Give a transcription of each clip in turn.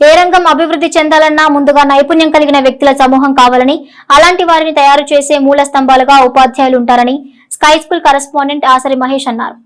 ఏ రంగం అభివృద్ధి చెందాలన్నా ముందుగా నైపుణ్యం కలిగిన వ్యక్తుల సమూహం కావాలని అలాంటి వారిని తయారు చేసే మూల స్తంభాలుగా ఉపాధ్యాయులు ఉంటారని sky school correspondent Asari Mahesh అన్నారు.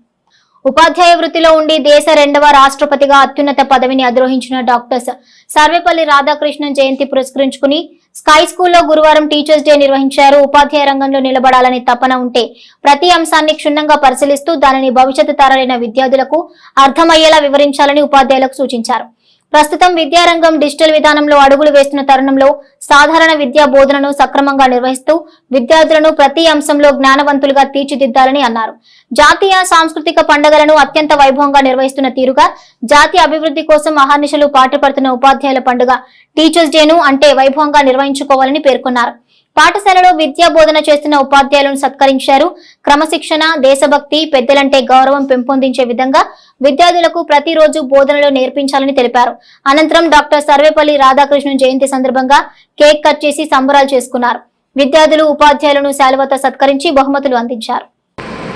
ఉపాధ్యాయ వృత్తిలో ఉండి దేశ రెండవ రాష్ట్రపతిగా అత్యున్నత పదవిని అధిరోహించిన డాక్టర్స్ సర్వేపల్లి రాధాకృష్ణన్ జయంతి పురస్కరించుకుని స్కై స్కూల్లో గురువారం టీచర్స్ డే నిర్వహించారు. ఉపాధ్యాయ రంగంలో నిలబడాలని తపన ఉంటే ప్రతి అంశాన్ని క్షుణ్ణంగా పరిశీలిస్తూ దానిని భవిష్యత్తు తరాలైన విద్యార్థులకు అర్థమయ్యేలా వివరించాలని ఉపాధ్యాయులకు సూచించారు. ప్రస్తుతం విద్యారంగం డిజిటల్ విధానంలో అడుగులు వేస్తున్న తరుణంలో సాధారణ విద్యా బోధనను సక్రమంగా నిర్వహిస్తూ విద్యార్థులను ప్రతి అంశంలో జ్ఞానవంతులుగా తీర్చిదిద్దాలని అన్నారు. జాతీయ సాంస్కృతిక పండుగలను అత్యంత వైభవంగా నిర్వహిస్తున్న తీరుగా జాతీయ అభివృద్ధి కోసం అహర్నిశలు పాటుపడుతున్న ఉపాధ్యాయుల పండుగ టీచర్స్ డేను అంటే వైభవంగా నిర్వహించుకోవాలని పేర్కొన్నారు. పాఠశాలలో విద్యా బోధన చేస్తున్న ఉపాధ్యాయులను సత్కరించారు. క్రమశిక్షణ దేశభక్తి పెద్దలంటే గౌరవం పెంపొందించే విధంగా విద్యార్థులకు ప్రతిరోజు బోధనలు నేర్పించాలని తెలిపారు. అనంతరం డాక్టర్ సర్వేపల్లి రాధాకృష్ణన్ జయంతి సందర్భంగా కేక్ కట్ చేసి సంబరాలు చేసుకున్నారు. విద్యార్థులు ఉపాధ్యాయులను శాలువతో సత్కరించి బహుమతులు అందించారు.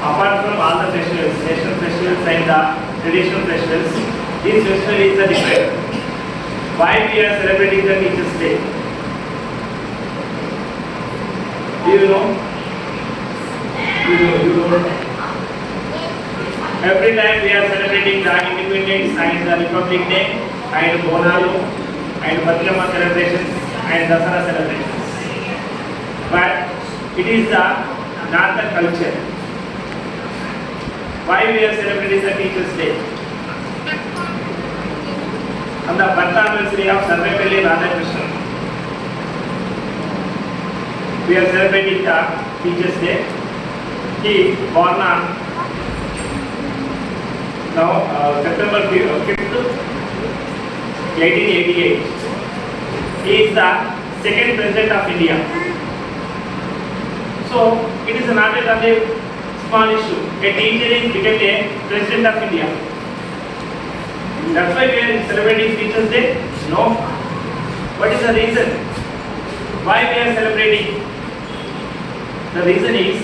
apart from all the festivals, national festivals and the traditional festivals, this festival is the different. Why we are celebrating the Teachers' Day? You know? You know, you know. Every time we are celebrating the Independence and the Republic Day and Bonalu and Batlama celebrations and Dasara celebrations. But it is the not the culture. Why we are celebrating the Teachers' Day? On the birth anniversary of Sarvepalli Radhakrishnan. We are celebrating the Teachers' Day. He born on now uh, September 5th, 1888. He is the second president of India. So it is not a small issue. A teacher is become a president of India. That's why we are celebrating Teachers Day? No. What is the reason? Why we are celebrating? The reason is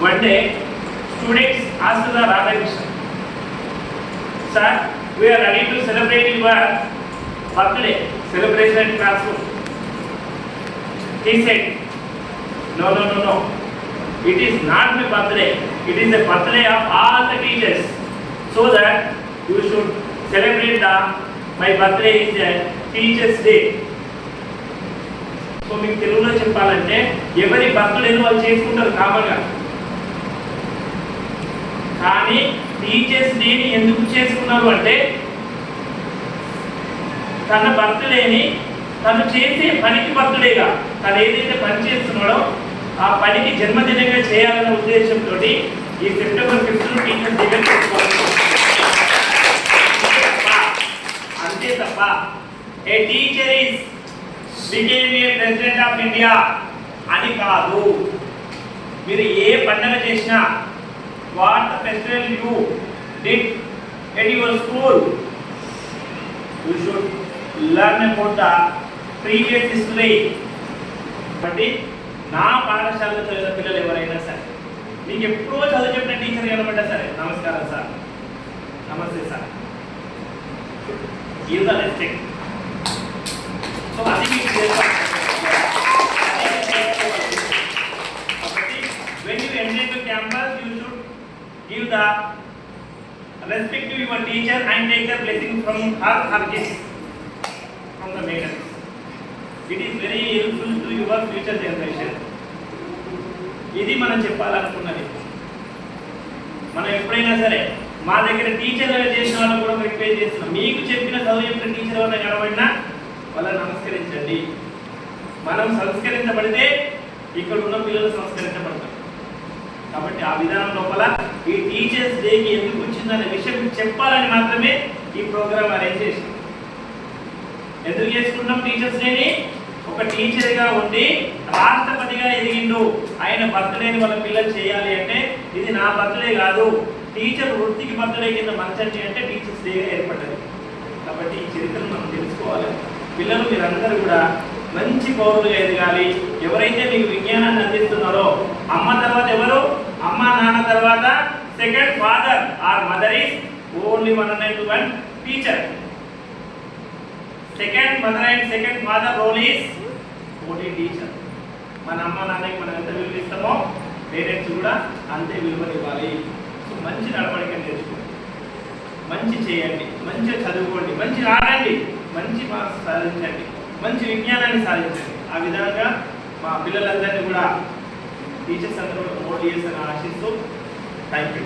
one day students asked the Radhakrishnan, Sir, we are ready to celebrate your birthday celebration in classroom. He said, No, no, no, no. It is not my birthday. It is the birthday of all the teachers. So that you should celebrate the my birthday is a teachers day. So మీకు తెలుగులో చెప్పాలంటే ఎవరి బర్త్డేను వాళ్ళు చేసుకుంటారు కామన్గా కానీ teachers డేని ఎందుకు చేసుకున్నారు అంటే తన భక్తులేని తను చేసే పనికి భక్తుడేగా. తను ఏదైతే పని చేస్తున్నాడో ఆ పనికి జన్మదినంగా చేయాలన్న ఉద్దేశంతో ఈ సెప్టెంబర్ ఫిఫ్త్ టీచర్స్ డే చేసుకోవాలి అంతే తప్ప a teacher is became a president of India అని కాదు. మీరు ఏ పండుగ చేసినా what the festival you did at your school? You should learn about the previous history కాబట్టి నా పాఠశాలలో చదివిన పిల్లలు ఎవరైనా సరే మీకు ఎప్పుడో చదువు చెప్పిన టీచర్ కనబడ్డా సరే నమస్కారం సార్. నమస్తే sir. Give the respect so అది మీకు చేస్తాను. కాబట్టి when you enter into campus you should give the respect to your teacher and take the blessing from her her gift from the maiden it is very helpful to your future generation. ఇది మనం చెప్పాలనుకున్నది. మనం ఎప్పుడైనా సరే మా దగ్గర టీచర్లుగా చేసిన వాళ్ళని కూడా రిక్వెస్ట్ చేస్తున్నాం. మీకు చెప్పిన చదువు చెప్పిన టీచర్ వల్ల కనబడినా వాళ్ళని నమస్కరించండి. మనం సంస్కరించబడితే ఇక్కడ ఉన్న పిల్లలు సంస్కరించబడతారు. కాబట్టి ఆ విధానం లోపల ఈ టీచర్స్ డేకి ఎందుకు వచ్చిందనే విషయం చెప్పాలని మాత్రమే ఈ ప్రోగ్రామ్ అరేంజ్ చేసాం ఎందుకు చేసుకుంటాం టీచర్స్ డేని? ఒక టీచర్గా ఉండి రాష్ట్రపతిగా ఎదిగిండు. ఆయన బర్త్డేని వాళ్ళ పిల్లలు చేయాలి అంటే ఇది నా బర్త్డే కాదు. టీచర్ వృత్తికి బర్త్డే కింద మంచండి అంటే టీచర్స్ డేగా ఏర్పడ్డది. కాబట్టి ఈ చరిత్రను మనం తెలుసుకోవాలి. పిల్లలు మీరందరూ కూడా మంచి పౌరులుగా ఎదగాలి. ఎవరైతే మీకు విజ్ఞానాన్ని అందిస్తున్నారో అమ్మ తర్వాత ఎవరు? అమ్మ నాన్న తర్వాత second father or mother is only one and one teacher second mother and second father role is only teacher మన అమ్మ నాన్నకి మనం ఎంత విలువ ఇస్తామో పేరెంట్స్ కూడా అంతే విలువనివ్వాలి సో మంచి నడవడిక నేర్చుకోండి. మంచి చేయండి. మంచిగా చదువుకోండి. మంచి ఆడండి మంచి మార్క్స్ సాధించండి. మంచి విజ్ఞానాన్ని సాధించండి. ఆ విధంగా మా పిల్లలందరినీ కూడా టీచర్స్ అందరూ ఓట్ చేసిన ఆశిస్తూ థ్యాంక్ యూ